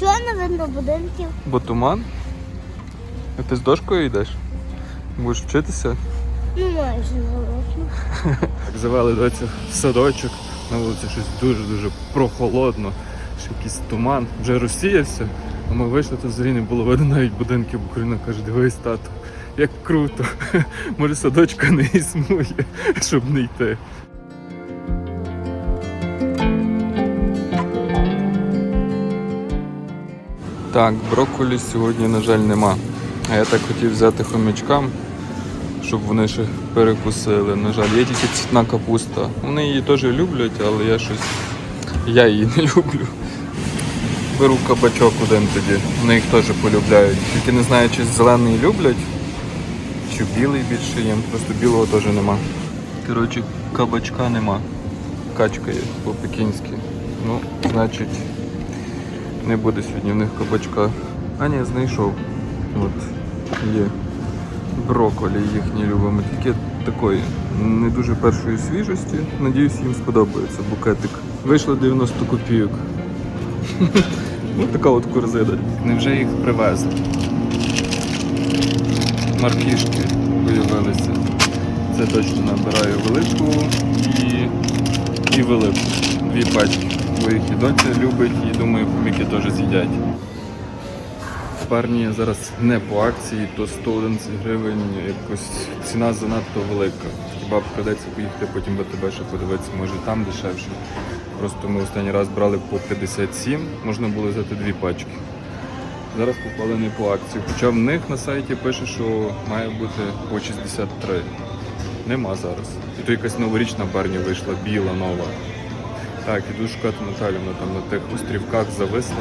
Чого не видно будинків? Бо туман. А ти з дошкою йдеш? Будеш вчитися? Ну майже золотно. Так, завели доцю в садочок. На вулиці щось дуже-дуже прохолодно. Ще якийсь туман. Вже розсіявся. А ми вийшли, то взагалі не було видно навіть будинків, бо каже, дивись, тату, як круто. Може садочка не існує, щоб не йти. Так, брокколі сьогодні, на жаль, нема. А я так хотів взяти хомячкам, щоб вони ще перекусили. На жаль, є тільки цвітна капуста. Вони її теж люблять, але я щось. Я її не люблю. Беру кабачок один тоді. Вони їх теж полюбляють. Тільки не знаю, чи зелений люблять, чи білий більше їм. Просто білого теж нема. Коротше, кабачка нема. Качка є по-пекінськи. Ну, значить, не буде сьогодні в них кабачка. А ні, знайшов. От є брокколі їхні любимо. Тільки такої не дуже першої свіжості. Надіюсь, їм сподобається букетик. Вийшло 90 копійок. Ось така от корзина. Невже їх привезли? Маркішки появилися. Це точно набираю велику і, і велику. Дві пачки. Бо їх і доця любить, і думаю, поміки теж з'їдять. Парні зараз не по акції, то 111 гривень якось ціна занадто велика. Хіба придеться поїхати потім в АТБ, щоб подивитися, може там дешевше. Просто ми останній раз брали по 57, можна було взяти дві пачки. Зараз попали не по акції. Хоча в них на сайті пише, що має бути по 63. Нема зараз. І то якась новорічна барні вийшла, біла, нова. Так, іду шукати Наталю, вона там на тих острівках зависла.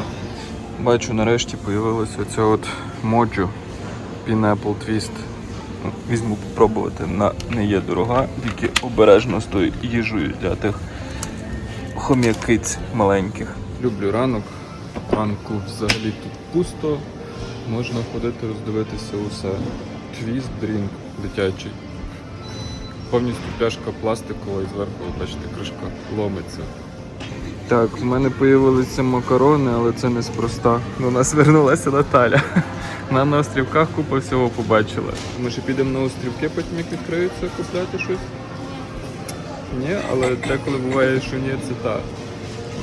Бачу, нарешті появилася оця от моджу Pineapple Twist. Ну, Візьму попробувати. Вона не є дорога, тільки обережно з тою їжею для тих хом'якиць маленьких. Люблю ранок. Ранку взагалі тут пусто. Можна ходити, роздивитися усе. Твіст дрінк дитячий. Повністю пляшка пластикова і зверху, бачите, кришка ломиться. Так, в мене з'явилися макарони, але це неспроста. До нас вернулася Наталя. Вона на острівках купа всього побачила. Ми ще підемо на острівки, потім як відкриються, купляти щось. Ні, але деколи буває, що ні, це так.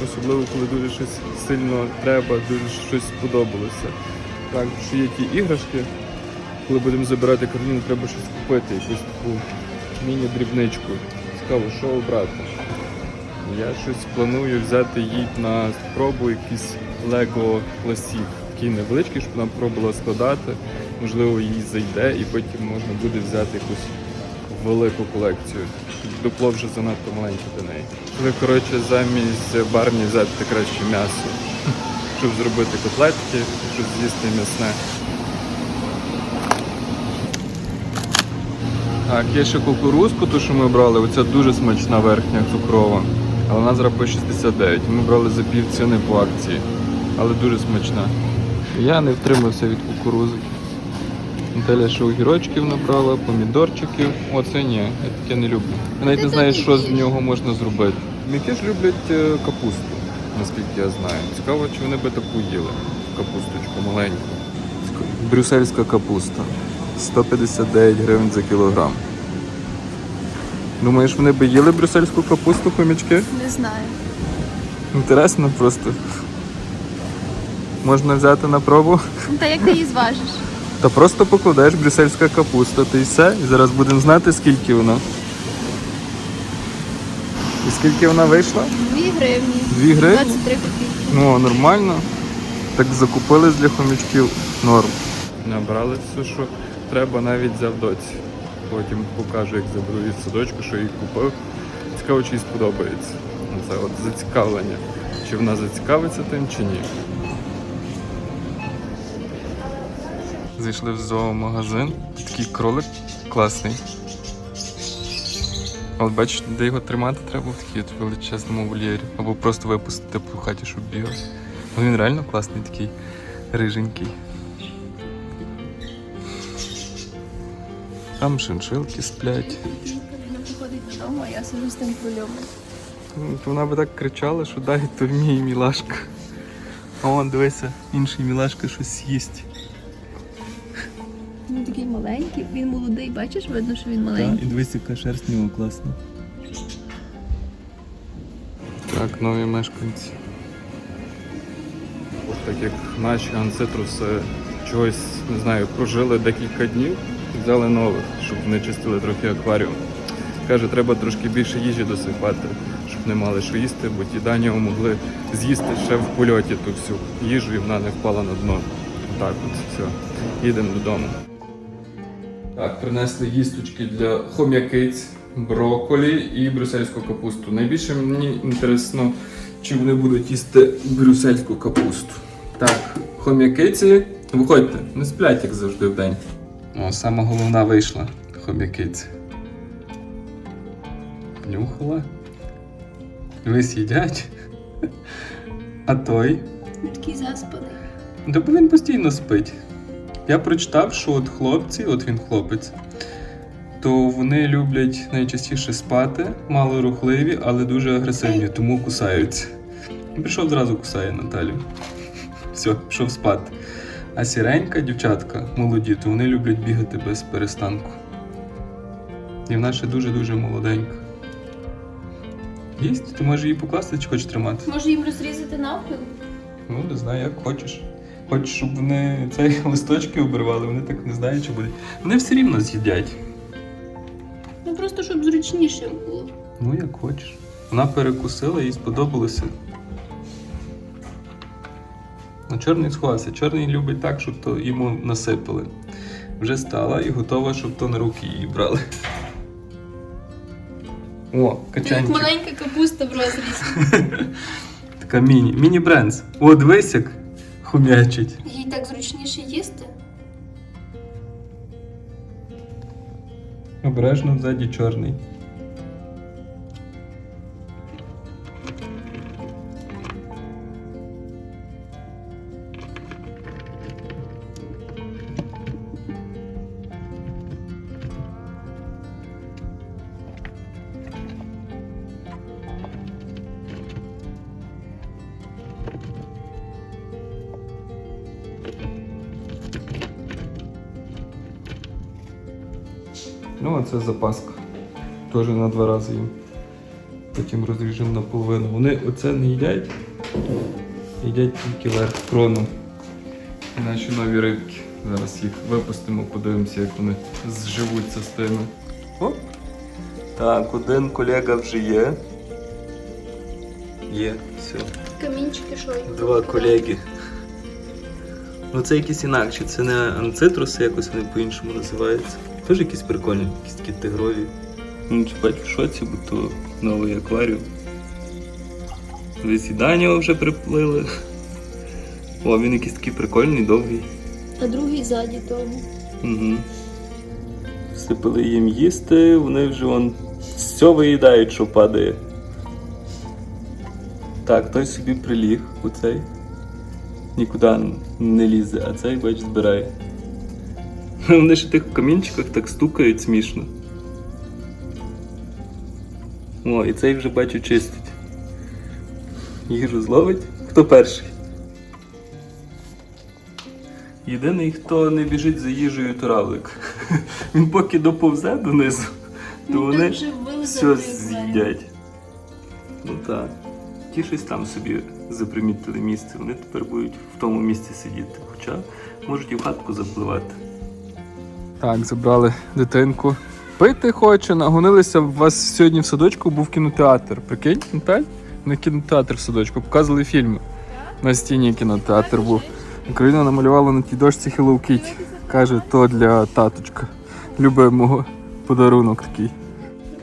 Особливо, коли дуже щось сильно треба, дуже щось сподобалося. Так, що є ті іграшки, коли будемо забирати картину, треба щось купити, якусь таку міні-дрібничку. Цікаво, що обрати. Я щось планую взяти їй на спробу якийсь Lego Classic. Такий невеличкий, щоб вона пробувала складати. Можливо, їй зайде і потім можна буде взяти якусь велику колекцію. Дупло вже занадто маленьке для неї. Ви, коротше, замість барні взяти краще м'ясо, щоб зробити котлетки, щоб з'їсти м'ясне. Так, є ще кукурузку, ту, що ми брали, оця дуже смачна верхня цукрова. Але вона зараз по 69. Ми брали за пів ціни по акції. Але дуже смачна. Я не втримався від кукурузи. Наталя ще огірочків набрала, помідорчиків. Оце ні, я таке не люблю. Я навіть не знаю, що з нього можна зробити. Міки ж люблять е, капусту, наскільки я знаю. Цікаво, чи вони би таку їли. Капусточку маленьку. Брюссельська капуста. 159 гривень за кілограм. Думаєш, вони би їли брюссельську капусту, хомячки? Не знаю. Інтересно просто. Можна взяти на пробу. Ну, Та як ти її зважиш? Та просто покладеш брюссельська капуста, та й все. І зараз будемо знати, скільки вона. І скільки вона вийшла? Дві гривні. 2 гривні? 23 копійки. Ну, нормально. Так закупили для хомячків норм. Набрали все, що треба, навіть взяв доці. Потім покажу, як заберу садочку, що їй купив. Цікаво, чи їй сподобається. Це от зацікавлення. Чи вона зацікавиться тим, чи ні. Зайшли в зоомагазин. Такий кролик класний. Але бачиш, де його тримати треба в такій величезному вольєрі. Або просто випустити по хаті, щоб бігав. Він реально класний такий, риженький. Там шиншилки сплять. Карина приходить додому, а я сижу з тим кролем. Ну, вона би так кричала, що дай то мій мілашка. А вон, дивися, інший мілашка щось їсть. Він такий маленький, він молодий, бачиш, видно, що він Так, маленький. і дивись, яка шерсть нього класна. Так, нові мешканці. От так як наші анцитруси чогось, не знаю, прожили декілька днів, взяли нових, щоб вони чистили трохи акваріум. Каже, треба трошки більше їжі досипати, щоб не мали що їсти, бо ті дані могли з'їсти ще в польоті ту всю їжу і вона не впала на дно. Так от, все. Їдемо додому. Так, принесли їсточки для хом'якиць, брокколі і брюссельську капусту. Найбільше мені інтересно, чи вони будуть їсти брюссельську капусту. Так, хом'якиці, виходьте, не сплять, як завжди в день. О, сама головна вийшла хом'якиці. Нюхала. Вись їдять. А той. Він такий заспаний. Да бо він постійно спить. Я прочитав, що от хлопці, от він хлопець, то вони люблять найчастіше спати, малорухливі, але дуже агресивні, тому кусаються. Прийшов зразу кусає Наталю. Все, пішов спати. А сіренька дівчатка молоді, то вони люблять бігати без перестанку. І вона ще дуже-дуже молоденька. Їсть? Ти можеш її покласти чи хочеш тримати? Може їм розрізати навпіл? Ну, не знаю, як хочеш. Хочеш, щоб вони цей листочки обривали, вони так не знають, чи буде. Вони все рівно з'їдять. Ну просто щоб зручніше було. Ну, як хочеш. Вона перекусила, їй сподобалося. Ну, чорний сховався. Чорний любить так, щоб то йому насипали. Вже стала і готова, щоб то на руки її брали. О, Як маленька капуста в розрізі. Така міні. Міні-бренз. О, дивись, як хумячить. Їй так зручніше їсти. Обережно ззаді чорний. Це запаска. Теж на два рази їм. Потім розріжемо наполовину. Вони оце не їдять, їдять тільки верх крону. І наші нові рибки. Зараз їх випустимо, подивимося, як вони зживуться з тими. Оп. Так, один колега вже є. Є, все. Камінчики що? Два колеги. Ну це якісь інакші, це не анцитруси, якось вони по-іншому називаються. Теж якісь прикольні, якісь такі тигрові. Ну, чіпать в шоці, бо то новий акваріум. І вже приплили. О, він якийсь такий прикольний, довгий. А другий ззаді тому. Угу. Всипали їм їсти, вони вже вон все виїдають, що падає. Так, той собі приліг у цей. Нікуди не лізе, а цей, бач, збирає. Вони ж в тих камінчиках так стукають смішно. О, і цей вже бачу чистить. Їжу зловить. Хто перший? Єдиний, хто не біжить за їжею, то равлик. Він поки доповзе донизу, то вони вже все з'їдять. Ну так. Ті щось там собі запримітили місце. Вони тепер будуть в тому місці сидіти. Хоча можуть і в хатку запливати. Так, забрали дитинку. Пити хоче, нагонилися. У вас сьогодні в садочку був кінотеатр. Прикинь, Наталь? На кінотеатр в садочку. Показували фільми. На стіні кінотеатр був. Україна намалювала на тій дошці Hello Kitty. Каже, то для таточка. Любимого подарунок такий.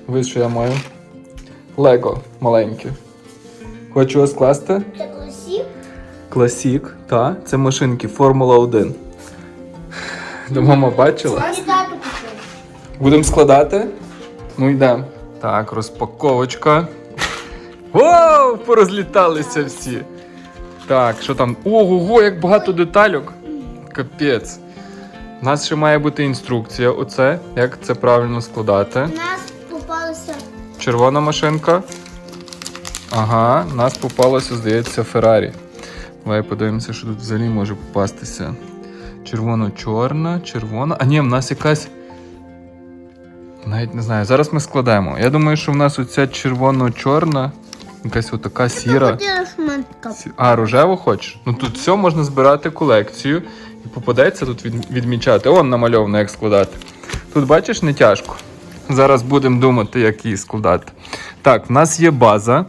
Ви що я маю? Лего маленьке. Хочу його скласти. Це класів? Класік, та, це машинки Формула 1. Де мама бачила? Купив. Будемо складати? Ну йдемо. Так, розпаковочка. Вау! Порозліталися всі. Так, що там? Ого, як багато детальок. Капець. У нас ще має бути інструкція. Оце, як це правильно складати. У нас попалися Червона машинка. Ага, у нас попалося, здається, Феррарі. Давай подивимося, що тут взагалі може попастися. Червоно-чорна, червона. А ні, в нас якась. Навіть не знаю. Зараз ми складемо. Я думаю, що в нас оця червоно-чорна, якась отака сіра. А, рожеву хочеш? Ну тут все можна збирати колекцію і попадеться тут від, відмічати. Он намальовано, як складати. Тут бачиш, не тяжко. Зараз будемо думати, як її складати. Так, в нас є база.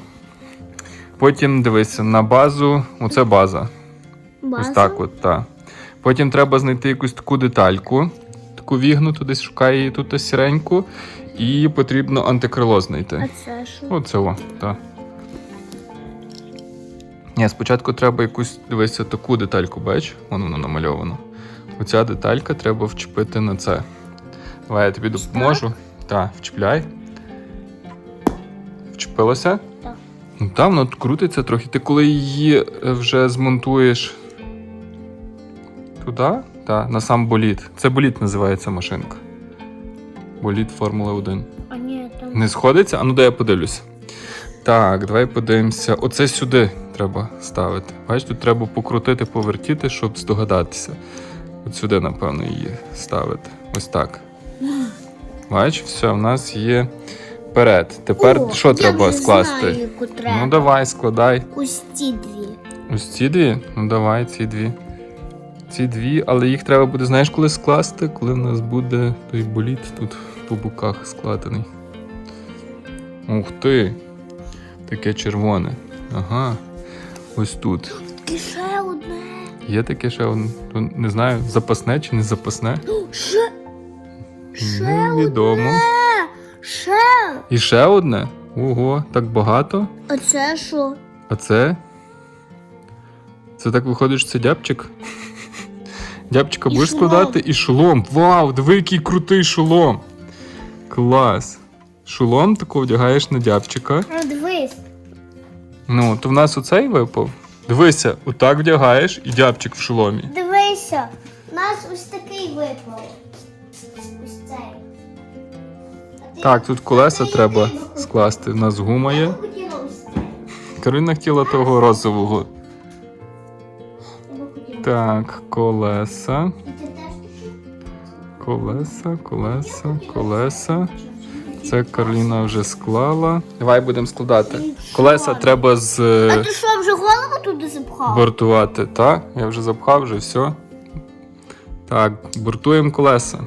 Потім дивися, на базу. Оце база. Ось так от, так. Потім треба знайти якусь таку детальку, таку вігнуту, десь шукає її тут сіреньку. І потрібно антикрило знайти. А це що? Оце о, так. Ні, спочатку треба якусь дивися таку детальку, бач, вон воно намальовано. Оця деталька треба вчепити на це. Давай я тобі допоможу. Так, вчіпляй. Вчепилося? Так. Ну там воно крутиться трохи. Ти коли її е, вже змонтуєш туди, та, на сам боліт. Це боліт називається машинка. Боліт Формула 1. А ні, там. Не сходиться? А ну дай я подивлюся. Так, давай подивимося. Оце сюди треба ставити. Бачиш, тут треба покрутити, повертіти, щоб здогадатися. От сюди, напевно, її ставити. Ось так. Бач, все, в нас є вперед. Тепер О, що я треба вже скласти? Знаю, яку треба. Ну давай, складай. Ось ці дві. Ось ці дві? Ну давай, ці дві. Ці дві, але їх треба буде, знаєш, коли скласти, коли в нас буде той боліт тут по боках складений. Ух ти! Таке червоне. Ага. Ось тут. І ще одне. Є таке ще одне, не знаю, запасне чи не запасне. Ще. Ще Невідомо. одне. Ще. І ще одне. Ого, так багато. А це що? А це? Це так виходить, що це дябчик? Дябчика І будеш шолом. складати і шолом. Вау, диви, який крутий шолом. Клас. Шолом тако вдягаєш на дябчика. А дивись. Ну, то в нас оцей випав. Дивися, отак вдягаєш і дябчик в шоломі. Дивися. У нас ось такий випав. Ось цей. А ти- Так, тут колеса треба скласти. У нас гума Я є. би хотіла ось цей. Кароліна хотіла того розового. Так, колеса, колеса, колеса, колеса. Це Кароліна вже склала. Давай будемо складати. Колеса треба з А ти що, вже голову туди запхав? бортувати, так? Я вже запхав, вже все. Так, бортуємо колеса.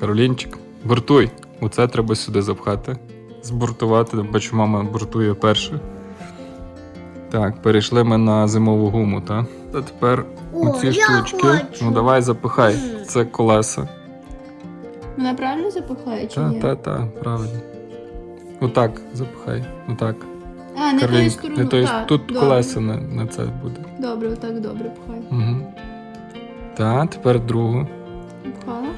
Каролінчик, бортуй. Оце треба сюди запхати. Збортувати. Бачу, мама бортує перше. Так, перейшли ми на зимову гуму, так? А тепер О, оці я штучки. хочу. Ну давай запихай. Це колеса. Вона правильно запихає чи Та, ні? та, та, правильно. Отак запихай. Отак. А, не тою Карлін, стороною. не той, так, тут добре. колеса на, на це буде. Добре, отак добре пхай. Угу. Так, тепер другу. Пхала?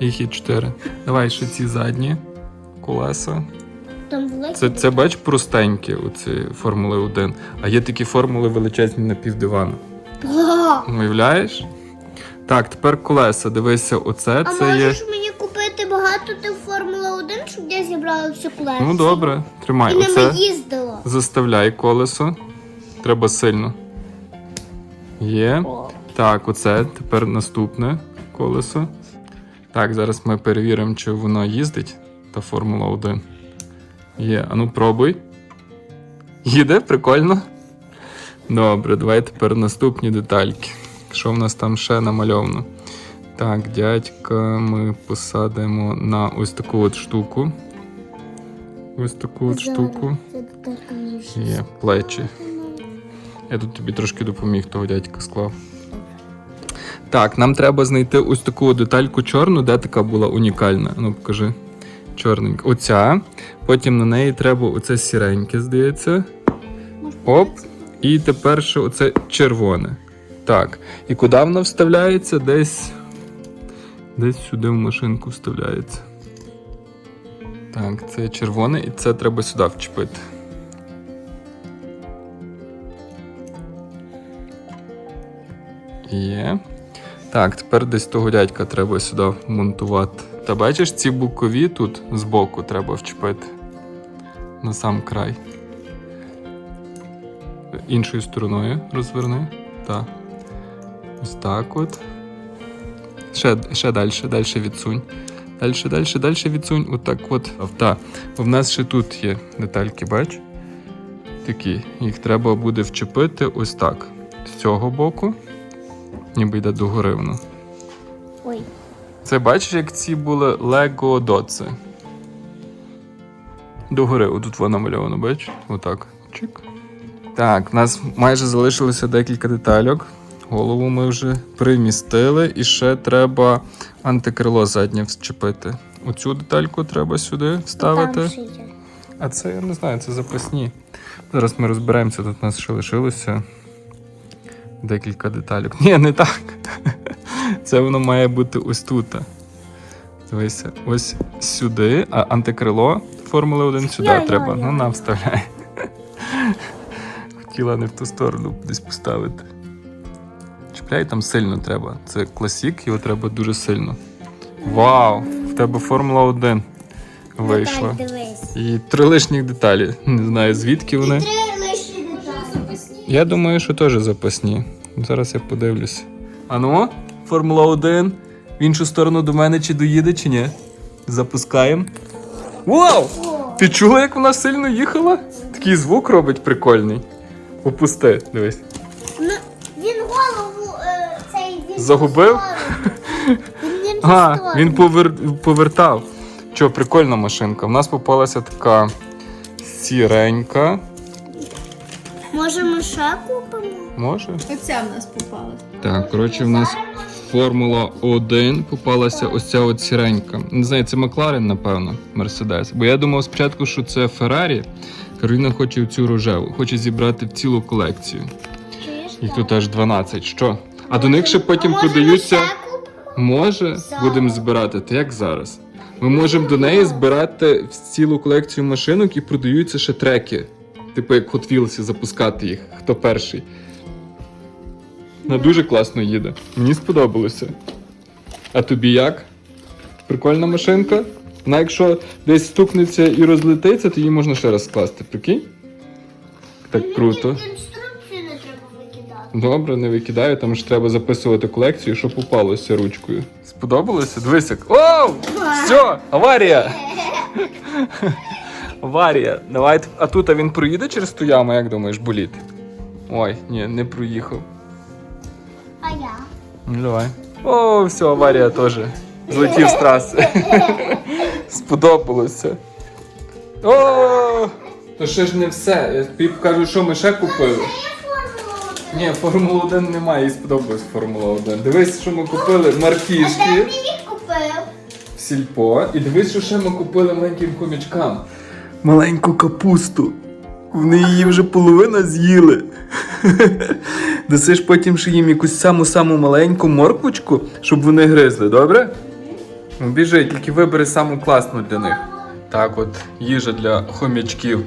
Їх є чотири. Давай ще ці задні колеса. Там великий. Це, це бач простенькі, оці Формули 1. А є такі формули величезні на півдивану. Га! Уявляєш? Так, тепер колеса. Дивися, оце А це є. можеш мені купити багато тих Формула 1, щоб я зібрала всю колекцію? Ну добре, тримай. І ними Оце їздила. заставляй колесо. Треба сильно. Є. О. Так, оце тепер наступне колесо. Так, зараз ми перевіримо, чи воно їздить, та Формула 1. Є, а ну пробуй. Їде, прикольно. Добре, давай тепер наступні детальки. Що в нас там ще намальовано? Так, дядька ми посадимо на ось таку от штуку. Ось таку от штуку. Є плечі. Я тут тобі трошки допоміг, того дядька склав. Так, нам треба знайти ось таку детальку чорну, де така була унікальна. Ну, покажи. Чорненька. Оця. Потім на неї треба оце сіреньке, здається. Оп. І тепер ще оце червоне. Так. І куди воно вставляється? Десь. Десь сюди в машинку вставляється. Так, це червоне, і це треба сюди вчепити. Є. Так, тепер десь того дядька треба сюди вмонтувати. Та бачиш, ці бокові тут збоку треба вчепити. на сам край. Іншою стороною розверни. Так. Ось так от. Ще, ще далі, далі відсунь. Далі, далі, далі відсунь. Отак от. Так. В нас ще тут є детальки, бач? Такі. Їх треба буде вчепити ось так. З цього боку. Ніби йде догори воно. Ой. Це бачиш, як ці були Lego доци. Догори, отут воно намальовано, бачиш? Отак. Чик. Так, у нас майже залишилося декілька детальок. Голову ми вже примістили, і ще треба антикрило заднє вчепити. Оцю детальку треба сюди вставити. А це я не знаю, це запасні. Зараз ми розберемося, тут у нас ще лишилося декілька деталек. Ні, не так. Це воно має бути ось тут. Дивися, ось сюди, а антикрило Формули 1 сюди Я-я-я. треба. Ну, нам вставляй. Хотіла не в ту сторону десь поставити. Чіпляй там сильно треба. Це класік, його треба дуже сильно. Вау! В тебе Формула 1 вийшла. І три лишніх деталі. Не знаю звідки вони. Я думаю, що теж запасні. Зараз я подивлюся. Ану, Формула 1. В іншу сторону до мене чи доїде, чи ні? Запускаємо. Вау! Ти чула, як вона сильно їхала? Такий звук робить прикольний. Опусти, дивись. ну, він голову е, цей він Загубив? Він А, він повер... повертав. Що, прикольна машинка. В нас попалася така сіренька. Може, ми ще купимо? Може? Оця в нас попала. Так, коротше, в нас Формула 1 попалася ось ця от сіренька. Не знаю, це Макларен, напевно, Мерседес. Бо я думав спочатку, що це Феррарі. Кароліна хоче цю рожеву, хоче зібрати в цілу колекцію. Їх тут аж 12. Що? А до них ще потім продаються. Може, будемо збирати, так як зараз. Ми можемо до неї збирати в цілу колекцію машинок і продаються ще треки. Типу як Hot Wheels, запускати їх. Хто перший. Вона дуже класно їде. Мені сподобалося. А тобі як? Прикольна машинка? Вона якщо десь стукнеться і розлетиться, то її можна ще раз скласти, прикинь? Так круто. Не треба викидати. Добре, не викидаю, там ж треба записувати колекцію, що попалося ручкою. Сподобалося? Дивись як. Оу! Все, аварія! аварія. Давай. А тут а він проїде через ту яму, як думаєш, боліт? Ой, ні, не проїхав. А я? Ну давай. О, все, аварія теж. Злетів з траси. Сподобалося. О! То ще ж не все. Я тобі покажу, що ми ще купили. Ні, Формула 1 немає, їй сподобалась Формула 1. Дивись, що ми купили маркішки купив? в сільпо. І дивись, що ще ми купили маленьким хомячкам. Маленьку капусту. Вони її вже половина з'їли. Дасиш потім ще їм якусь саму-саму маленьку морквочку, щоб вони гризли, добре? Ну, Біжи, тільки вибери саму класну для них. Так, от їжа для хомячків.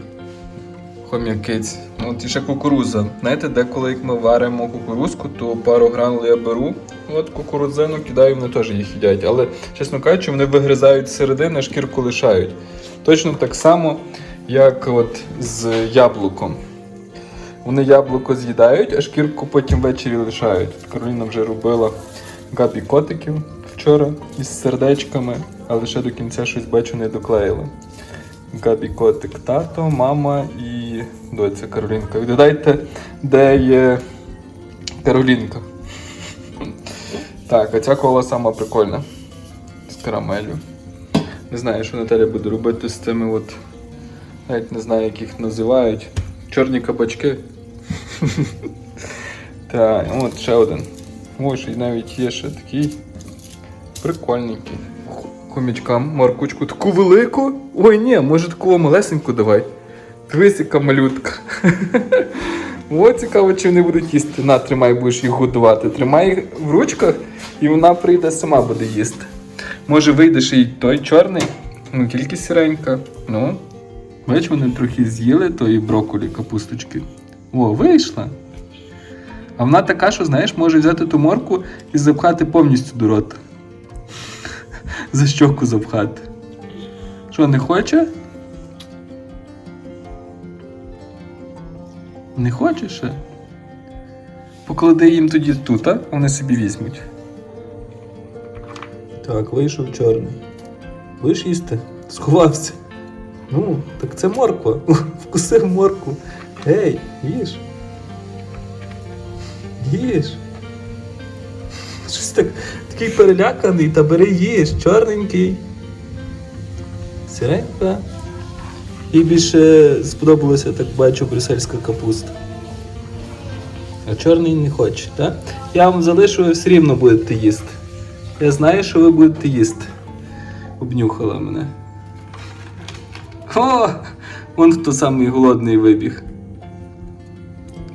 Хом'якиць. Ну, От і ще кукуруза. Знаєте, деколи як ми варимо кукурузку, то пару гранул я беру. От кукурудзину кидаю, вони теж їх їдять. Але, чесно кажучи, вони вигризають середини, шкірку лишають. Точно так само, як от з яблуком. Вони яблуко з'їдають, а шкірку потім ввечері лишають. Кароліна вже робила габі котиків вчора із сердечками, але ще до кінця щось бачу не доклеїли. Габі котик тато, мама і доця Каролінка. Відгадайте, де є Каролінка. Так, а ця кола сама прикольна. З карамелю. Не знаю, що Наталя буде робити з цими от. Навіть не знаю, як їх називають. Чорні кабачки. Так, от ще один. Ось, і навіть є ще такий прикольненький. Хомячкам моркучку таку велику. Ой, ні, може таку малесеньку давай. Дивись, яка малютка. О, цікаво, чи вони будуть їсти. На, тримай, будеш їх годувати. Тримай їх в ручках, і вона прийде сама буде їсти. Може, вийдеш і той чорний, ну тільки сіренька. Ну, бач, вони трохи з'їли тої брокколі, капусточки. О, вийшла. А вона така, що, знаєш, може взяти ту морку і запхати повністю до рота. За щоку запхати. Що, не хоче? Не хочеш? ще? Поклади їм тоді тут, а вони собі візьмуть. Так, вийшов чорний. Будеш їсти? Сховався. Ну, так це морква. Вкусив моркву. Ей, їж. Їж. Щось так, такий переляканий, та бери їж, чорненький. Сиренька. І більше сподобалося, так бачу, брюссельська капуста. А чорний не хоче, так? Я вам залишу, ви все рівно будете їсти. Я знаю, що ви будете їсти. Обнюхала мене. О! Вон хто самий голодний вибіг.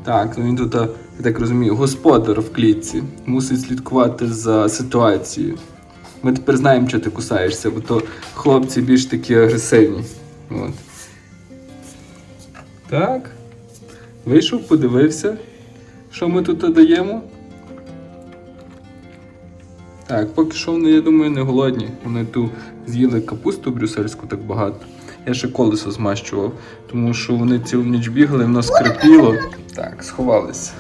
Так, ну він тут, я так розумію, господар в клітці. Мусить слідкувати за ситуацією. Ми тепер знаємо, що ти кусаєшся, бо то хлопці більш такі агресивні. От. Так. Вийшов, подивився, що ми тут даємо. Так, поки що вони, я думаю, не голодні. Вони ту з'їли капусту брюссельську так багато. Я ще колесо змащував, тому що вони цілу ніч бігали, воно скрипіло. Так, сховалися.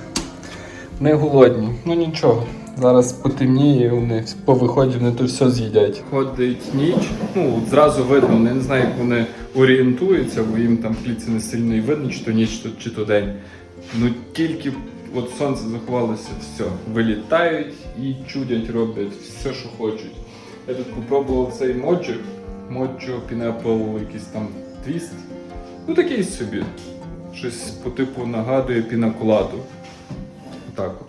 Не голодні. Ну нічого. Зараз потемніє, вони по виході вони то все з'їдять. Ходить ніч, ну зразу видно, вони не знаю, як вони орієнтуються, бо їм там в клітці не сильно і видно, чи то ніч, чи то- день. Ну тільки от сонце заховалося, все. Вилітають і чудять, роблять все, що хочуть. Я тут попробував цей моджо, моджо пінепл, якийсь там твіст. Ну такий собі. Щось по типу нагадує пінаколаду. Отак от.